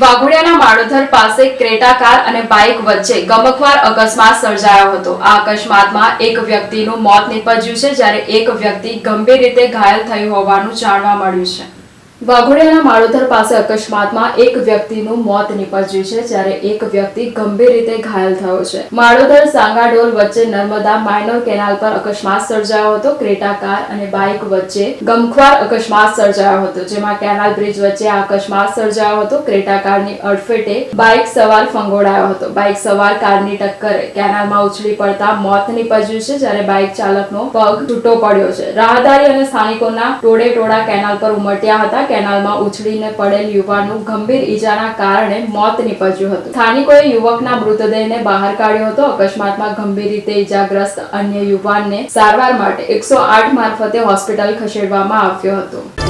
વાઘોડિયાના માળોધર પાસે Creta car અને bike વચ્ચે ગમખ્વાર અકસ્માત સર્જાયો હતો. આ અકસ્માતમાં એક વ્યક્તિનું મોત નીપજ્યું છે, જ્યારે એક વ્યક્તિ ગંભીર રીતે ઘાયલ થયું હોવાનું જાણવા મળ્યું છે. વાઘોડિયાના માળોતર પાસે અકસ્માતમાં એક વ્યક્તિનું મોત નીપજ્યું છે, જ્યારે એક વ્યક્તિ ગંભીર રીતે ઘાયલ થયો છે. માળોતર સાંગાડોલ વચ્ચે નર્મદા માઇનોર કેનાલ પર અકસ્માત સર્જાયો હતો. ક્રેટા કાર અને બાઇક વચ્ચે ગમખ્વાર અકસ્માત સર્જાયો હતો, જેમાં કેનાલ બ્રિજ વચ્ચે આ અકસ્માત સર્જાયો હતો. ક્રેટા કારની અડફેટે બાઇક સવાર ફંગોળાયો હતો. બાઇક સવાર કારની ટક્કરે કેનાલમાં ઉછળી પડતા મોત નીપજ્યું છે, જ્યારે બાઇક ચાલકનો પગ છૂટો પડ્યો છે. રાહદારી અને સ્થાનિકોના ટોળે ટોળા કેનાલ પર ઉમટ્યા હતા. કેનાલમાં ઉછળીને પડેલ યુવાનનું ગંભીર ઈજાના કારણે મોત નીપજ્યું હતું. સ્થાનિકોએ યુવકના મૃતદેહને બહાર કાઢ્યો હતો. અકસ્માતમાં ગંભીર રીતે ઈજાગ્રસ્ત અન્ય યુવાનને સારવાર માટે એકસો આઠ મારફતે હોસ્પિટલ ખસેડવામાં આવ્યો હતો.